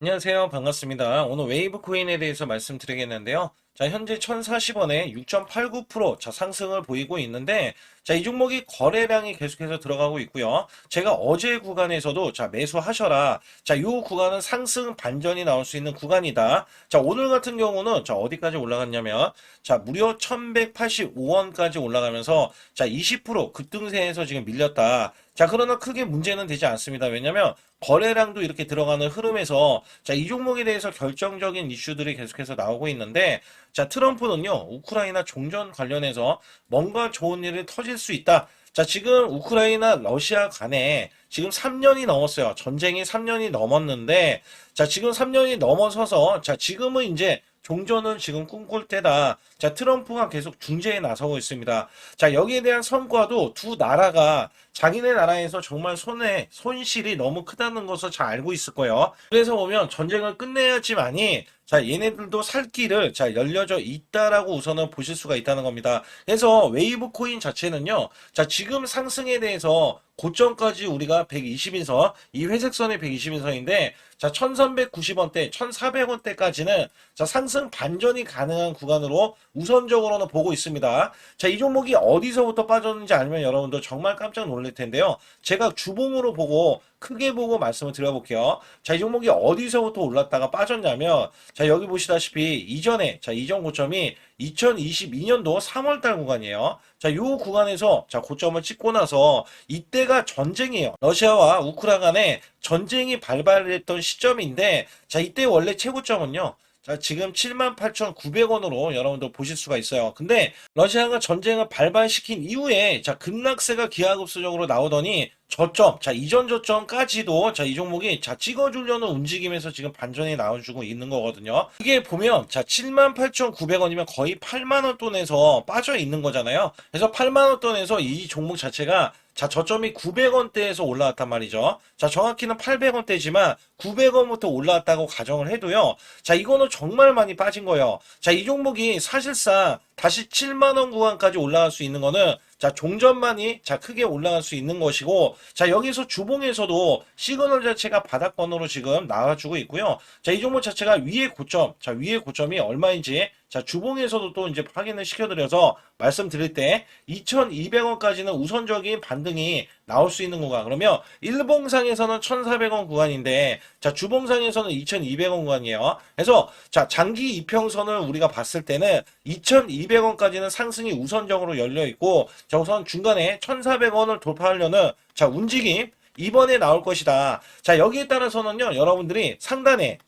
안녕하세요. 반갑습니다. 오늘 웨이브 코인에 대해서 말씀드리겠는데요. 자, 현재 1040원에 6.89% 자, 상승을 보이고 있는데, 자, 이 종목이 거래량이 계속해서 들어가고 있고요. 제가 어제 구간에서도 자, 매수하셔라. 자, 요 구간은 상승 반전이 나올 수 있는 구간이다. 자, 오늘 같은 경우는 자, 어디까지 올라갔냐면, 자, 무려 1185원까지 올라가면서, 자, 20% 급등세에서 지금 밀렸다. 자, 그러나 크게 문제는 되지 않습니다. 왜냐면, 거래량도 이렇게 들어가는 흐름에서 자, 이 종목에 대해서 결정적인 이슈들이 계속해서 나오고 있는데 자, 트럼프는요. 우크라이나 종전 관련해서 뭔가 좋은 일이 터질 수 있다. 자, 지금 우크라이나 러시아 간에 지금 3년이 넘었어요. 전쟁이 3년이 넘었는데 자, 지금 3년이 넘어서서 자, 지금은 이제 종전은 지금 꿈꿀 때다. 자, 트럼프가 계속 중재에 나서고 있습니다. 자, 여기에 대한 성과도 두 나라가 자기네 나라에서 정말 손해, 손실이 너무 크다는 것을 잘 알고 있을 거예요. 그래서 보면 전쟁을 끝내야지만이 자, 얘네들도 살 길을 자, 열려져 있다라고 우선은 보실 수가 있다는 겁니다. 그래서 웨이브 코인 자체는요. 자, 지금 상승에 대해서 고점까지 우리가 120인선, 이 회색선이 120인선인데, 자, 1390원대, 1400원대까지는 자, 상승 반전이 가능한 구간으로 우선적으로는 보고 있습니다. 자, 이 종목이 어디서부터 빠졌는지 알면 여러분들 정말 깜짝 놀랄 텐데요. 제가 주봉으로 보고 크게 보고 말씀을 드려볼게요. 자, 이 종목이 어디서부터 올랐다가 빠졌냐면, 자, 여기 보시다시피 이전에, 자, 이전 고점이 2022년도 3월달 구간이에요. 자, 요 구간에서 자, 고점을 찍고 나서 이때가 전쟁이에요. 러시아와 우크라 간에 전쟁이 발발했던 시점인데, 자, 이때 원래 최고점은요. 자, 지금 78,900원으로 여러분들 보실 수가 있어요. 근데 러시아가 전쟁을 발발시킨 이후에 자, 급락세가 기하급수적으로 나오더니 저점, 자, 이전 저점까지도, 자, 이 종목이, 자, 찍어주려는 움직임에서 지금 반전이 나와주고 있는 거거든요. 이게 보면, 자, 78,900원이면 거의 8만 원 돈에서 빠져 있는 거잖아요. 그래서 8만 원 돈에서 이 종목 자체가 자, 저점이 900원대에서 올라왔단 말이죠. 자, 정확히는 800원대지만 900원부터 올라왔다고 가정을 해도요. 자, 이거는 정말 많이 빠진 거예요. 자, 이 종목이 사실상 다시 7만원 구간까지 올라갈 수 있는 거는 자, 종전만이 자, 크게 올라갈 수 있는 것이고 자, 여기서 주봉에서도 시그널 자체가 바닥권으로 지금 나와주고 있고요. 자, 이 종목 자체가 위에 고점, 자, 위에 고점이 얼마인지 자, 주봉에서도 또 이제 확인을 시켜드려서 말씀드릴 때 2,200원까지는 우선적인 반등이 나올 수 있는 구간. 그러면 일봉상에서는 1,400원 구간인데 자, 주봉상에서는 2,200원 구간이에요. 그래서 자, 장기 이평선을 우리가 봤을 때는 2,200원까지는 상승이 우선적으로 열려 있고 자, 우선 중간에 1,400원을 돌파하려는 자, 움직임 이번에 나올 것이다. 자, 여기에 따라서는요, 여러분들이 상단에 자,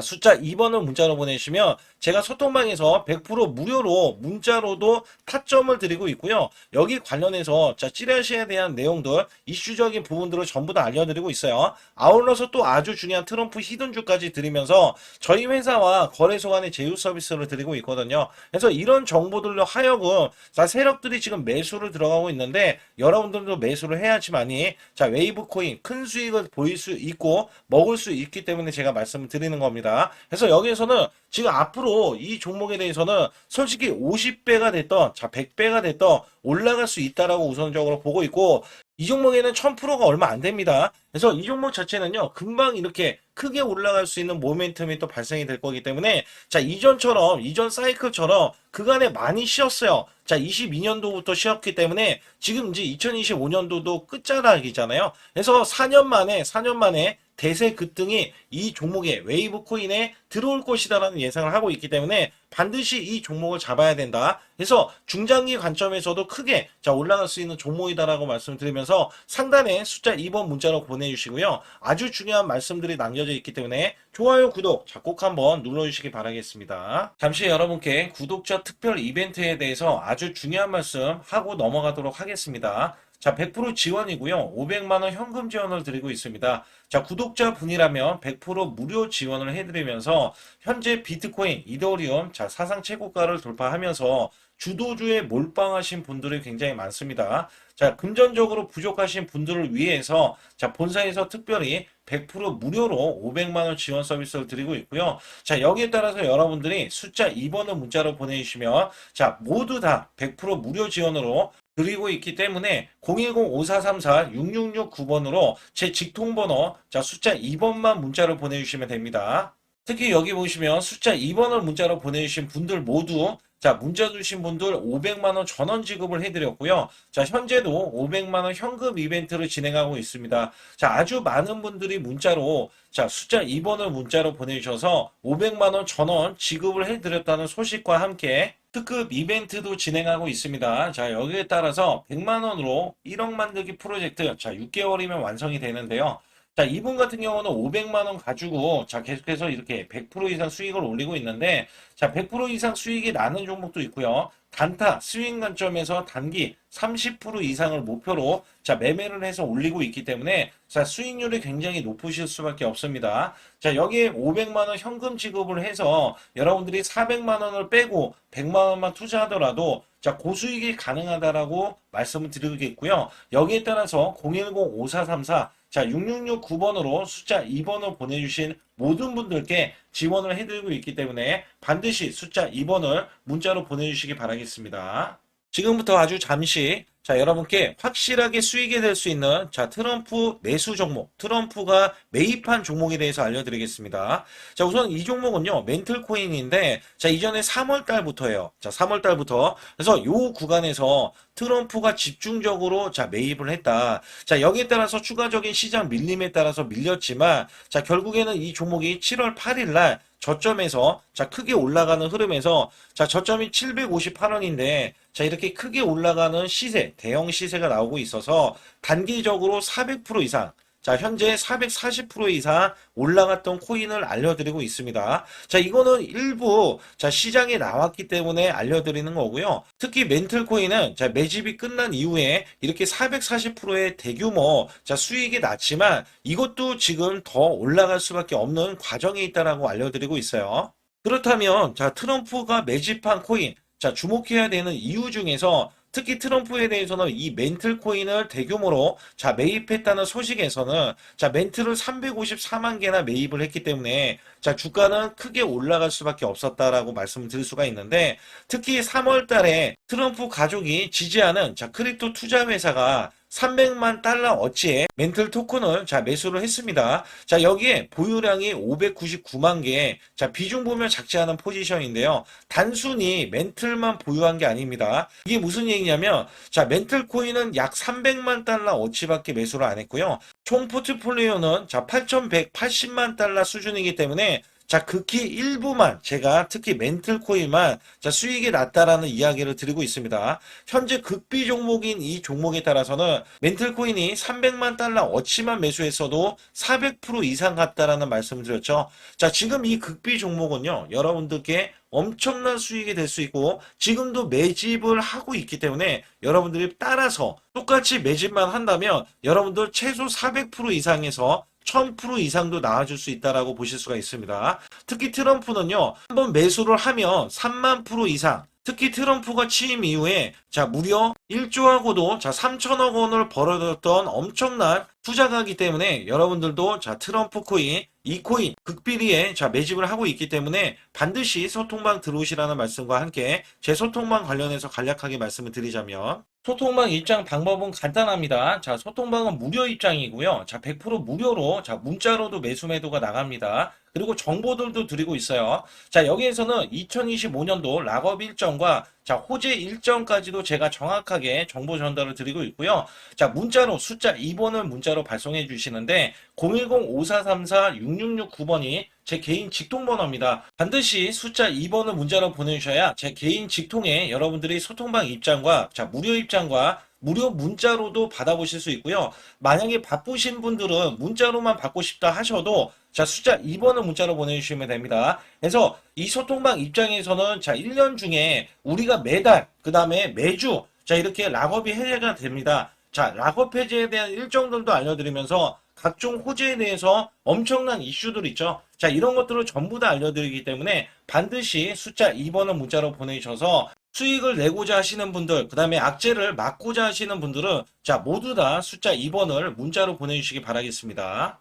숫자 2번을 문자로 보내주시면 제가 소통방에서 100% 무료로 문자로도 타점을 드리고 있고요. 여기 관련해서 자, 찌라시에 대한 내용들, 이슈적인 부분들을 전부 다 알려드리고 있어요. 아울러서 또 아주 중요한 트럼프 히든주까지 드리면서 저희 회사와 거래소 간의 제휴 서비스를 드리고 있거든요. 그래서 이런 정보들로 하여금 자, 세력들이 지금 매수를 들어가고 있는데 여러분들도 매수를 해야지만이 자, 웨이브 코인 큰 수익을 보일 수 있고 먹을 수 있기 때문에 제가 말씀을 드리는 겁 니다. 그래서 여기에서는 지금 앞으로 이 종목에 대해서는 솔직히 50배가 됐던 자 100배가 됐던 올라갈 수 있다라고 우선적으로 보고 있고 이 종목에는 1000%가 얼마 안 됩니다. 그래서 이 종목 자체는요, 금방 이렇게 크게 올라갈 수 있는 모멘텀이 또 발생이 될 거기 때문에, 자, 이전처럼, 이전 사이클처럼 그간에 많이 쉬었어요. 자, 22년도부터 쉬었기 때문에 지금 이제 2025년도도 끝자락이잖아요. 그래서 4년 만에, 4년 만에 대세 급등이 이 종목에 웨이브 코인에 들어올 것이다라는 예상을 하고 있기 때문에 반드시 이 종목을 잡아야 된다. 그래서 중장기 관점에서도 크게 자 올라갈 수 있는 종목이다라고 말씀드리면서 상단에 숫자 2번 문자로 보내주시고요. 아주 중요한 말씀들이 남겨져 있기 때문에 좋아요, 구독 자, 꼭 한번 눌러주시기 바라겠습니다. 잠시 여러분께 구독자 특별 이벤트에 대해서 아주 중요한 말씀 하고 넘어가도록 하겠습니다. 자, 100% 지원이고요. 500만원 현금 지원을 드리고 있습니다. 자, 구독자 분이라면 100% 무료 지원을 해드리면서 현재 비트코인, 이더리움, 자, 사상 최고가를 돌파하면서 주도주에 몰빵하신 분들이 굉장히 많습니다. 자, 금전적으로 부족하신 분들을 위해서 자, 본사에서 특별히 100% 무료로 500만 원 지원 서비스를 드리고 있고요. 자, 여기에 따라서 여러분들이 숫자 2번을 문자로 보내주시면 자, 모두 다 100% 무료 지원으로 드리고 있기 때문에 010-5434-6669번으로 제 직통번호 자 숫자 2번만 문자로 보내주시면 됩니다. 특히 여기 보시면 숫자 2번을 문자로 보내주신 분들 모두 자 문자 주신 분들 500만원 전원 지급을 해드렸고요. 자 현재도 500만원 현금 이벤트를 진행하고 있습니다. 자 아주 많은 분들이 문자로 자 숫자 2번을 문자로 보내주셔서 500만원 전원 지급을 해드렸다는 소식과 함께 특급 이벤트도 진행하고 있습니다. 자, 여기에 따라서 100만원으로 1억 만들기 프로젝트, 자, 6개월이면 완성이 되는데요. 자, 이분 같은 경우는 500만 원 가지고, 자, 계속해서 이렇게 100% 이상 수익을 올리고 있는데, 자, 100% 이상 수익이 나는 종목도 있고요. 단타, 스윙 관점에서 단기 30% 이상을 목표로, 자, 매매를 해서 올리고 있기 때문에, 자, 수익률이 굉장히 높으실 수밖에 없습니다. 자, 여기에 500만 원 현금 지급을 해서 여러분들이 400만 원을 빼고 100만 원만 투자하더라도 자, 고수익이 가능하다라고 말씀을 드리겠고요. 여기에 따라서 010-5434 자, 6669번으로 숫자 2번을 보내주신 모든 분들께 지원을 해드리고 있기 때문에 반드시 숫자 2번을 문자로 보내주시기 바라겠습니다. 지금부터 아주 잠시 자, 여러분께 확실하게 수익이 될 수 있는 자, 트럼프 매수 종목, 트럼프가 매입한 종목에 대해서 알려드리겠습니다. 자, 우선 이 종목은요, 멘틀 코인인데, 자, 이전에 3월 달부터예요. 자, 3월 달부터. 그래서 요 구간에서 트럼프가 집중적으로 자, 매입을 했다. 자, 여기에 따라서 추가적인 시장 밀림에 따라서 밀렸지만, 자, 결국에는 이 종목이 7월 8일 날 저점에서 자 크게 올라가는 흐름에서 자 저점이 758원인데 자 이렇게 크게 올라가는 시세 대형 시세가 나오고 있어서 단기적으로 400% 이상 자 현재 440% 이상 올라갔던 코인을 알려드리고 있습니다. 자 이거는 일부 자 시장에 나왔기 때문에 알려드리는 거고요. 특히 멘틀 코인은 자 매집이 끝난 이후에 이렇게 440%의 대규모 자 수익이 났지만 이것도 지금 더 올라갈 수밖에 없는 과정에 있다라고 알려드리고 있어요. 그렇다면 자 트럼프가 매집한 코인 자 주목해야 되는 이유 중에서 특히 트럼프에 대해서는 이 멘틀 코인을 대규모로 자 매입했다는 소식에서는 자 멘틀을 354만 개나 매입을 했기 때문에 자 주가는 크게 올라갈 수밖에 없었다라고 말씀을 드릴 수가 있는데 특히 3월 달에 트럼프 가족이 지지하는 자 크립토 투자 회사가 300만 달러 어치의 멘틀 토큰을 자 매수를 했습니다. 자 여기에 보유량이 599만 개. 자 비중 보면 작지 않은 포지션인데요. 단순히 멘틀만 보유한 게 아닙니다. 이게 무슨 얘기냐면 자 멘틀 코인은 약 300만 달러 어치밖에 매수를 안 했고요. 총 포트폴리오는 자 8,180만 달러 수준이기 때문에 자, 극히 일부만 제가 특히 멘틀 코인만 자, 수익이 났다라는 이야기를 드리고 있습니다. 현재 극비 종목인 이 종목에 따라서는 멘틀 코인이 300만 달러 어치만 매수했어도 400% 이상 갔다라는 말씀을 드렸죠. 자, 지금 이 극비 종목은요. 여러분들께 엄청난 수익이 될 수 있고 지금도 매집을 하고 있기 때문에 여러분들이 따라서 똑같이 매집만 한다면 여러분들 최소 400% 이상에서 1000% 이상도 나와줄 수 있다라고 보실 수가 있습니다. 특히 트럼프는요, 한번 매수를 하면 3만 프로 이상, 특히 트럼프가 취임 이후에 자 무려 1조하고도 자 3천억 원을 벌어들였던 엄청난 투자가기 때문에 여러분들도 자 트럼프 코인 이 코인 극비리에 자 매집을 하고 있기 때문에 반드시 소통방 들어오시라는 말씀과 함께 제 소통방 관련해서 간략하게 말씀을 드리자면 소통방 입장 방법은 간단합니다. 자, 소통방은 무료 입장이고요. 자, 100% 무료로 자, 문자로도 매수 매도가 나갑니다. 그리고 정보들도 드리고 있어요. 자, 여기에서는 2025년도 락업 일정과 자, 호재 일정까지도 제가 정확하게 정보 전달을 드리고 있고요. 자, 문자로 숫자 2번을 문자로 발송해 주시는데 010-5434-6669번이 제 개인 직통 번호입니다. 반드시 숫자 2번을 문자로 보내주셔야 제 개인 직통에 여러분들이 소통방 입장과 자, 무료 입장과 무료 문자로도 받아보실 수 있고요. 만약에 바쁘신 분들은 문자로만 받고 싶다 하셔도 자, 숫자 2번을 문자로 보내주시면 됩니다. 그래서 이 소통방 입장에서는 자, 1년 중에 우리가 매달, 그 다음에 매주, 자, 이렇게 락업이 해제가 됩니다. 자, 락업 해제에 대한 일정들도 알려드리면서 각종 호재에 대해서 엄청난 이슈들 있죠. 자, 이런 것들을 전부 다 알려드리기 때문에 반드시 숫자 2번을 문자로 보내주셔서 수익을 내고자 하시는 분들, 그 다음에 악재를 막고자 하시는 분들은 자, 모두 다 숫자 2번을 문자로 보내주시기 바라겠습니다.